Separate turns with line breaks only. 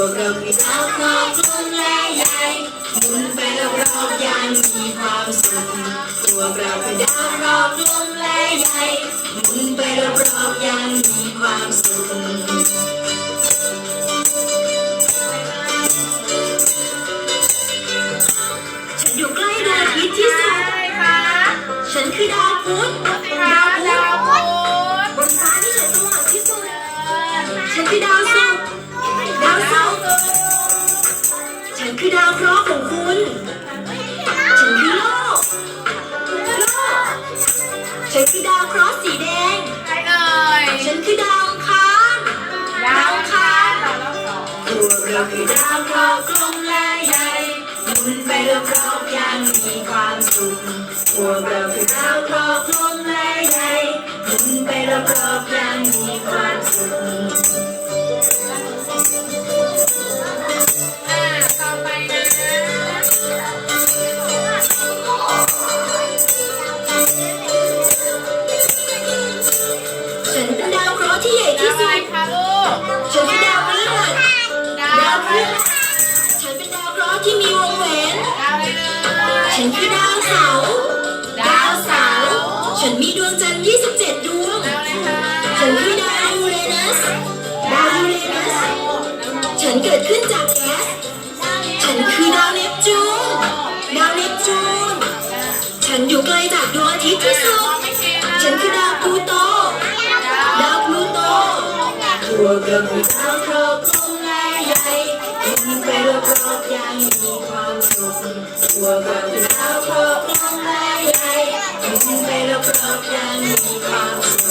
วกเรามีดาวอบกลมและใหญ่หมุนไปรอบๆยานมีความสุขตัวเราเป็นดาวรอบกลมและใหญ่หมุนไปรอบๆยานมีความสุขฉันอยู่ใกล้ดวงอาทิตย์ที่สุด
ค่ะ
ฉันคือดาวพุธดาวพ
ุธ
บนฟ้าที่ฉันสว่างที่สุด ฉันคือดาวศุกร์ คือดาวเคราะห์ของคุณ ฉันคือโลก โลก ฉันคือดาวเคราะห์สีแดง
ฉั
นคือดาวอังคารดาวอังคารพวกเราคือดาวเคราะห์กลมและใหญ่หมุนไปรอบๆยังมีความสุขพวกเราคือดาวเคราะห์กลมและใหญ่หมุนไปรอบๆยังมีความสุข
ฉ
ันเป็นดาวเคราะห์ที่ใหญ่ที่สุดฉันเป็นดาวพฤหัส
ดาวพฤห
ัสฉันเป็นดาวเคราะห์ที่มีวงแหวน
ฉั
นคือดาวเสาร์ดาวเสาร์ฉันมีดวงจันทร์ ฉันอยู่ใกล้จากดวงอาทิตย์ที่สุด
ฉันคือดาว
พลูโต
ดาวพลู
โตตัวกระมือเท้าครอบคลุมและใหญ่ยิ่งไปรอบรอๆยังมีความสุขตัวกระมือเท้าครอบคลุมและใหญ่ยิ่งไปรอบรอๆยังมีความสุข